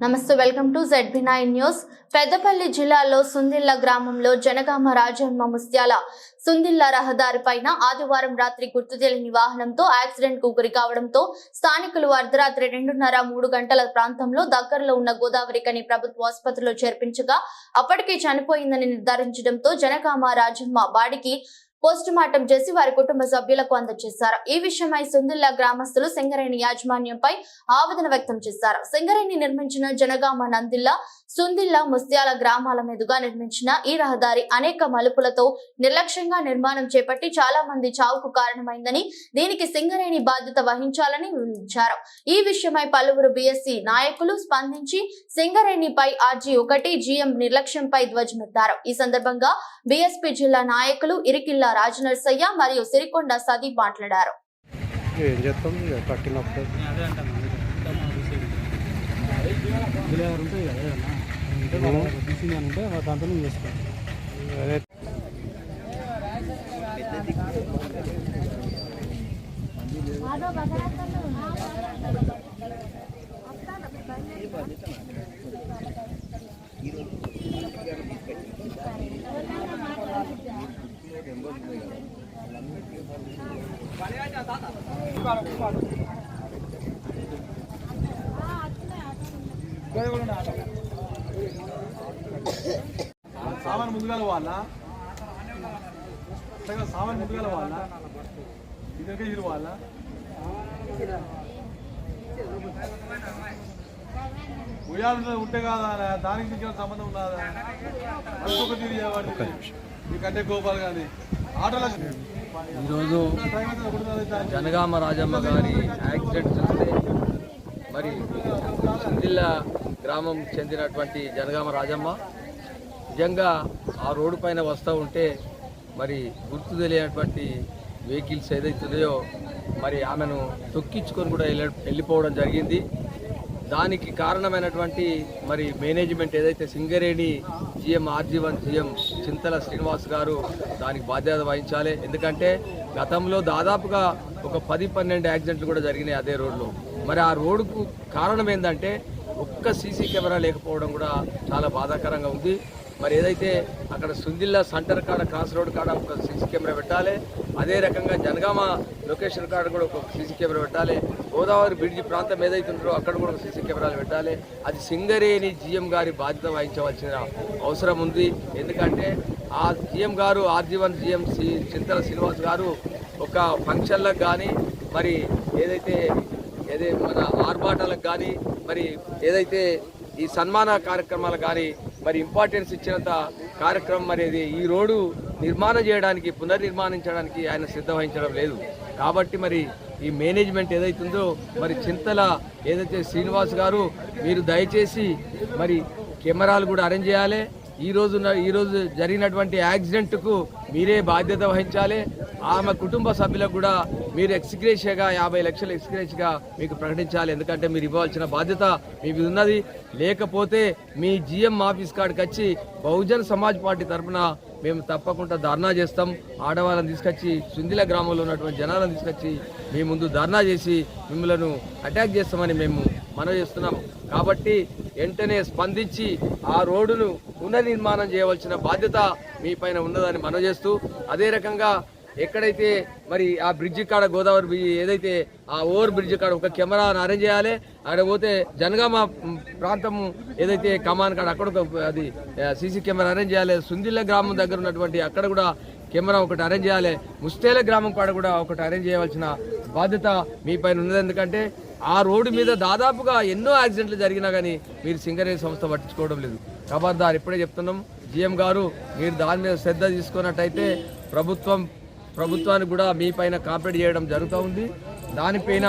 నమస్తే welcome to Z B nine news. Peddapalli జిల్లాలో సుందిల్ల గ్రామంలో జనగామ రాజమ్మ ముస్త్యాల సుందిల్ల రహదారి పైన ఆదివారం రాత్రి గుర్తు తెలియని వాహనంతో యాక్సిడెంట్కు గురి కావడంతో స్థానికులు అర్ధరాత్రి రెండున్నర మూడు గంటల ప్రాంతంలో దగ్గరలో ఉన్న గోదావరి కని ప్రభుత్వ ఆసుపత్రిలో చేర్పించగా అప్పటికే చనిపోయిందని నిర్ధారించడంతో జనగామ రాజమ్మ బాడికి పోస్ట్ మార్టం చేసి వారి కుటుంబ సభ్యులకు అందజేశారు. ఈ విషయమై సుందిల్లా గ్రామస్తులు సింగరేణి యాజమాన్యంపై ఆవేదన వ్యక్తం చేశారు. సింగరేణి నిర్మించిన జనగామ నందిల్ల సుందిల్ల ముస్త్యాల గ్రామాల మీదుగా నిర్మించిన ఈ రహదారి అనేక మలుపులతో నిర్లక్ష్యంగా నిర్మాణం చేపట్టి చాలా మంది చావుకు కారణమైందని దీనికి సింగరేణి బాధ్యత వహించాలని వివరించారు. ఈ విషయమై పలువురు బీఎస్సీ నాయకులు స్పందించి సింగరేణిపై ఆర్జీ ఒకటి జీఎం నిర్లక్ష్యంపై ధ్వజమెత్తారు. ఈ సందర్భంగా బీఎస్పీ జిల్లా నాయకులు ఇరికిల్ల రాజనర్సయ్య మరియు సిరికొండ సది మాట్లాడారు. ఏం చేస్తాం? ఇక కట్టినప్పుడు అదే అంటాను బిలేవర్ ఉంటుంది కదా ఏదన్నా ఉంటే వాళ్ళకి తీసింది అని ఉంటే వాళ్ళ దాంతో నేను చేసుకోవాలి అదే సామాన్ ముందుగా వాళ్ళ. సామాన్ ముందుగా వాళ్ళ. ఇదొక ఇరు వాళ్ళ ఉయ్యాలు ఉంటే కాదా దానికి దీనికి సంబంధం ఉన్నదా? ఒక తీరు చేయబడింది. మీకంటే గోపాల్ గాని ఆటోలకు ఈరోజు జనగామ రాజమ్మ గారి యాక్సిడెంట్ చూస్తే మరి సిందిల్ల గ్రామం చెందినటువంటి జనగామ రాజమ్మ నిజంగా ఆ రోడ్డు పైన వస్తూ ఉంటే మరి గుర్తు తెలియనటువంటి వెహికల్స్ ఏదైతున్నాయో మరి ఆమెను తొక్కించుకొని కూడా వెళ్ళిపోవడం జరిగింది. దానికి కారణమైనటువంటి మరి మేనేజ్మెంట్ ఏదైతే Singareni GM R G one GM Chintala Srinivas garu దానికి బాధ్యత వహించాలి. ఎందుకంటే గతంలో దాదాపుగా ఒక పది పన్నెండు యాక్సిడెంట్లు కూడా జరిగినాయి అదే రోడ్లో. మరి ఆ రోడ్డుకు కారణం ఏంటంటే ఒక్క సీసీ కెమెరా లేకపోవడం కూడా చాలా బాధాకరంగా ఉంది. మరి ఏదైతే అక్కడ సుందిల్లా సెంటర్ కాడ క్రాస్ రోడ్ కాడ ఒక సీసీ కెమెరా పెట్టాలి అదే రకంగా జనగామ లొకేషన్ కాడ కూడా ఒక సీసీ కెమెరా పెట్టాలి గోదావరి బ్రిడ్జి ప్రాంతం ఏదైతే ఉందో అక్కడ కూడా సీసీ కెమెరాలు పెట్టాలి. అది సింగరేణి జిఎం గారి బాధ్యత వహించవలసిన అవసరం ఉంది. ఎందుకంటే ఆ GM garu R G one GM C Chintala Srinivas garu ఒక ఫంక్షన్లకు కానీ మరి ఏదైతే ఏదే మన ఆర్భాటాలకు కానీ మరి ఏదైతే ఈ సన్మాన కార్యక్రమాలకు కానీ మరి ఇంపార్టెన్స్ ఇచ్చినంత కార్యక్రమం అనేది ఈ రోడ్డు నిర్మాణం చేయడానికి పునర్నిర్మాణించడానికి ఆయన శ్రద్ధ వహించడం లేదు. కాబట్టి మరి ఈ మేనేజ్మెంట్ ఏదైతుందో మరి చింతల ఏదైతే శ్రీనివాస్ గారు మీరు దయచేసి మరి కెమెరాలు కూడా అరేంజ్ చేయాలి. ఈ రోజు ఈ రోజు జరిగినటువంటి యాక్సిడెంట్కు మీరే బాధ్యత వహించాలి. ఆమె కుటుంబ సభ్యులకు కూడా మీరు ఎక్స్గ్రేషియాగా యాభై లక్షల ఎక్స్గ్రేషియగా మీకు ప్రకటించాలి. ఎందుకంటే మీరు ఇవ్వాల్సిన బాధ్యత మీ మీద ఉన్నది. లేకపోతే మీ జిఎం ఆఫీస్ కాడికి వచ్చి బహుజన్ సమాజ్ పార్టీ తరఫున మేము తప్పకుండా ధర్నా చేస్తాం. ఆడవాళ్ళని తీసుకొచ్చి సుందిల గ్రామంలో ఉన్నటువంటి జనాలను తీసుకొచ్చి మీ ముందు ధర్నా చేసి మిమ్మల్ని అటాక్ చేస్తామని మేము మనవి చేస్తున్నాం. కాబట్టి వెంటనే స్పందించి ఆ రోడ్డును పునర్నిర్మాణం చేయవలసిన బాధ్యత మీ పైన ఉన్నదని మనవి చేస్తూ అదే రకంగా ఎక్కడైతే మరి ఆ బ్రిడ్జి కాడ గోదావరి బ్రిడ్జి ఏదైతే ఆ ఓవర్ బ్రిడ్జి కాడ ఒక కెమెరాను అరేంజ్ చేయాలి అక్కడ పోతే జనగామ ప్రాంతం ఏదైతే కమాన్ కాడ అక్కడ ఒక అది సీసీ కెమెరా అరేంజ్ చేయాలి సుందిల్ల గ్రామం దగ్గర ఉన్నటువంటి అక్కడ కూడా కెమెరా ఒకటి అరేంజ్ చేయాలి ముస్తేల గ్రామం కాడ కూడా ఒకటి అరేంజ్ చేయవలసిన బాధ్యత మీ పైన ఉన్నది. ఎందుకంటే ఆ రోడ్డు మీద దాదాపుగా ఎన్నో యాక్సిడెంట్లు జరిగినా కానీ మీరు సింగరేణి సంస్థ పట్టించుకోవడం లేదు. ఖబర్దార్ ఇప్పుడే చెప్తున్నాం జిఎం గారు మీరు దాని మీద శ్రద్ధ తీసుకున్నట్టయితే ప్రభుత్వం ప్రభుత్వానికి కూడా మీ పైన కాంప్లీట్ చేయడం జరుగుతూ ఉంది. దానిపైన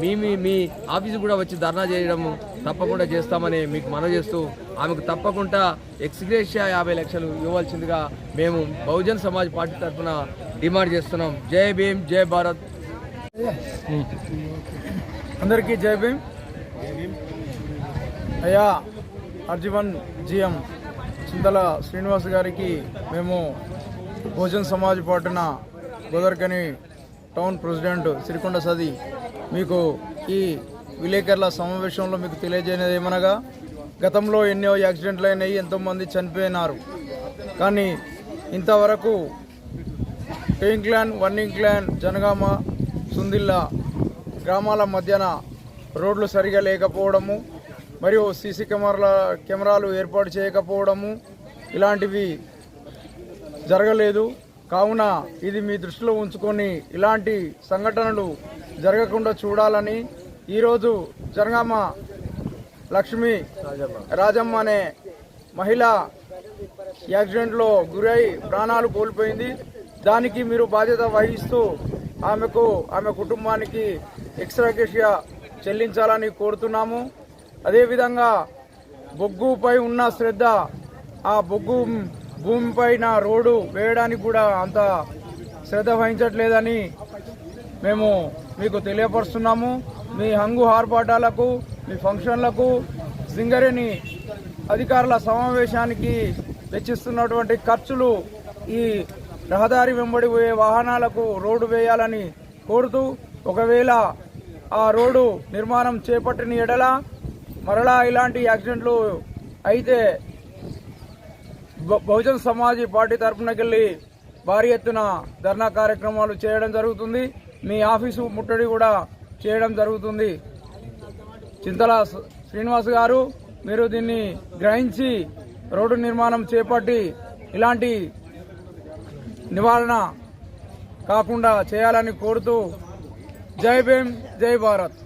మీ మీ మీ ఆఫీసు కూడా వచ్చి ధర్నా చేయడం తప్పకుండా చేస్తామని మీకు మనవి చేస్తూ ఆమెకు తప్పకుండా ఎక్స్గ్రేషియా యాభై లక్షలు ఇవ్వాల్సిందిగా మేము బహుజన్ సమాజ్ పార్టీ తరఫున డిమాండ్ చేస్తున్నాం. జై భీమ్ జై భారత్. అందరికీ జై భీమ్. అయ్యా అర్జువన్ జిఎం చింతల శ్రీనివాస్ గారికి మేము భోజన్ సమాజ్ పాటున గోదర్కని టౌన్ ప్రెసిడెంట్ సిరికొండ సది మీకు ఈ విలేకరుల సమావేశంలో మీకు తెలియజేయనేది ఏమనగా గతంలో ఎన్నో యాక్సిడెంట్లు అయినాయి ఎంతోమంది చనిపోయినారు. కానీ ఇంతవరకు టెయింగ్ క్లాన్ వన్నింగ్ క్లాన్ జనగామ సుందిల్లా గ్రామాల మధ్యన రోడ్లు సరిగా లేకపోవడము మరియు సీసీ కెమెరాల కెమెరాలు ఏర్పాటు చేయకపోవడము ఇలాంటివి జరగలేదు. కావున ఇది మీ దృష్టిలో ఉంచుకొని ఇలాంటి సంఘటనలు జరగకుండా చూడాలని ఈరోజు జనగామ లక్ష్మి రాజమ్మ అనే మహిళ యాక్సిడెంట్లో గురై ప్రాణాలు కోల్పోయింది. దానికి మీరు బాధ్యత వహిస్తూ ఆమెకు ఆమె కుటుంబానికి ఎక్స్ట్రాకేషియా చెల్లించాలని కోరుతున్నాము. అదేవిధంగా బొగ్గుపై ఉన్న శ్రద్ధ ఆ బొగ్గు భూమిపైన రోడ్డు వేయడానికి కూడా అంత శ్రద్ధ వహించట్లేదని మేము మీకు తెలియపరుస్తున్నాము. మీ హంగు ఆర్భాటాలకు మీ ఫంక్షన్లకు సింగరేణి అధికారుల సమావేశానికి వెచ్చిస్తున్నటువంటి ఖర్చులు ఈ రహదారి వెంబడి పోయే వాహనాలకు రోడ్డు వేయాలని కోరుతూ ఒకవేళ ఆ రోడ్డు నిర్మాణం చేపట్టిన ఎడల మరలా ఇలాంటి యాక్సిడెంట్లు అయితే బహుజన్ సమాజ్ పార్టీ తరఫునకెళ్ళి భారీ ఎత్తున ధర్నా కార్యక్రమాలు చేయడం జరుగుతుంది. మీ ఆఫీసు ముట్టడి కూడా చేయడం జరుగుతుంది. చింతల శ్రీనివాస్ గారు మీరు దీన్ని గ్రహించి రోడ్డు నిర్మాణం చేపట్టి ఇలాంటి నివారణ కాకుండా చేయాలని కోరుతూ జై భీమ్ జై భారత్.